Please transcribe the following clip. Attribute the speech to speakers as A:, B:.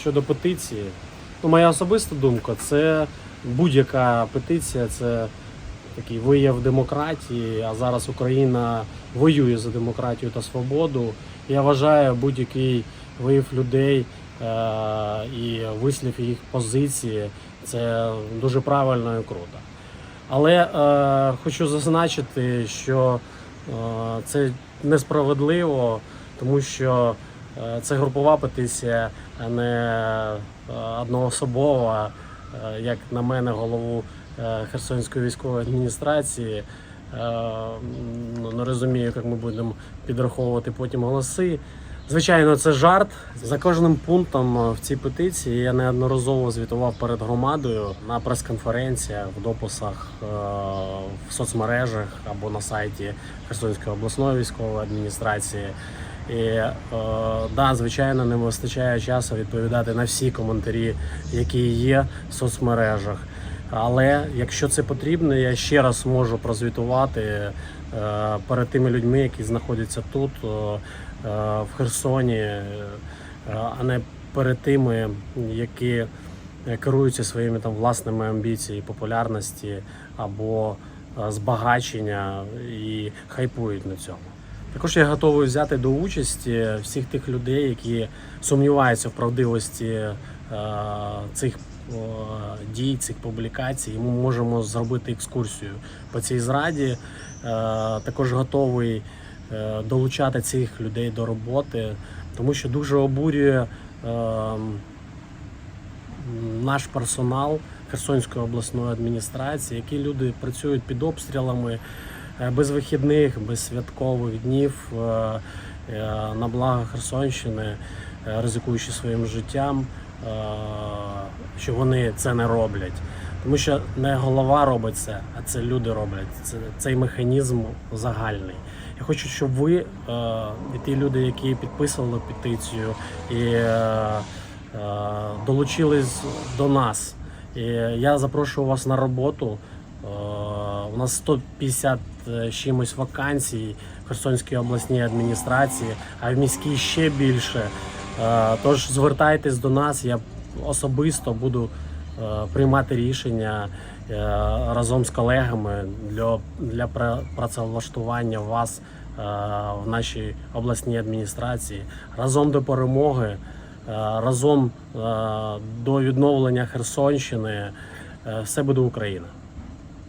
A: щодо петиції, ну, моя особиста думка, це будь-яка петиція, це такий вияв демократії, а зараз Україна воює за демократію та свободу. Я вважаю будь-який вияв людей е- і вислів їх позиції це дуже правильно і круто. Але е, хочу зазначити, що е, це несправедливо, тому що це групова петиція, а не е, одноособова, е, як на мене, голову е, Херсонської військової адміністрації. Е, ну, не розумію, як ми будемо підраховувати потім голоси. Звичайно, це жарт. За кожним пунктом е, в цій петиції я неодноразово звітував перед громадою на прес-конференціях, в дописах е, в соцмережах або на сайті Херсонської обласної військової адміністрації. І е, да, звичайно, не вистачає часу відповідати на всі коментарі, які є в соцмережах. Але якщо це потрібно, я ще раз можу прозвітувати е, перед тими людьми, які знаходяться тут, е, е, в Херсоні, е, а не перед тими, які керуються своїми там власними амбіціями, популярності або е, збагачення і хайпують на цьому. Також я готовий взяти до участі всіх тих людей, які сумніваються в правдивості е, цих дій, цих публікацій. Ми можемо зробити екскурсію по цій зраді. Е, Також готовий е, долучати цих людей до роботи, тому що дуже обурює наш персонал Херсонської обласної адміністрації, які люди працюють під обстрілами без вихідних, без святкових днів е, е, на благо Херсонщини, е, ризикуючи своїм життям, е, що вони це не роблять. Тому що не голова робить це, а це люди роблять. Це цей механізм загальний. Я хочу, щоб ви е, і ті люди, які підписували петицію і е, е, долучились до нас. І я запрошую вас на роботу. Е, У нас 150 з чимось вакансій в Херсонській обласній адміністрації, а в міській ще більше. Е, Тож звертайтесь до нас, я особисто буду е, приймати рішення е, разом з колегами для, для працевлаштування вас е, в нашій обласній адміністрації разом до перемоги, е, разом е, до відновлення Херсонщини. Е, Все буде Україна.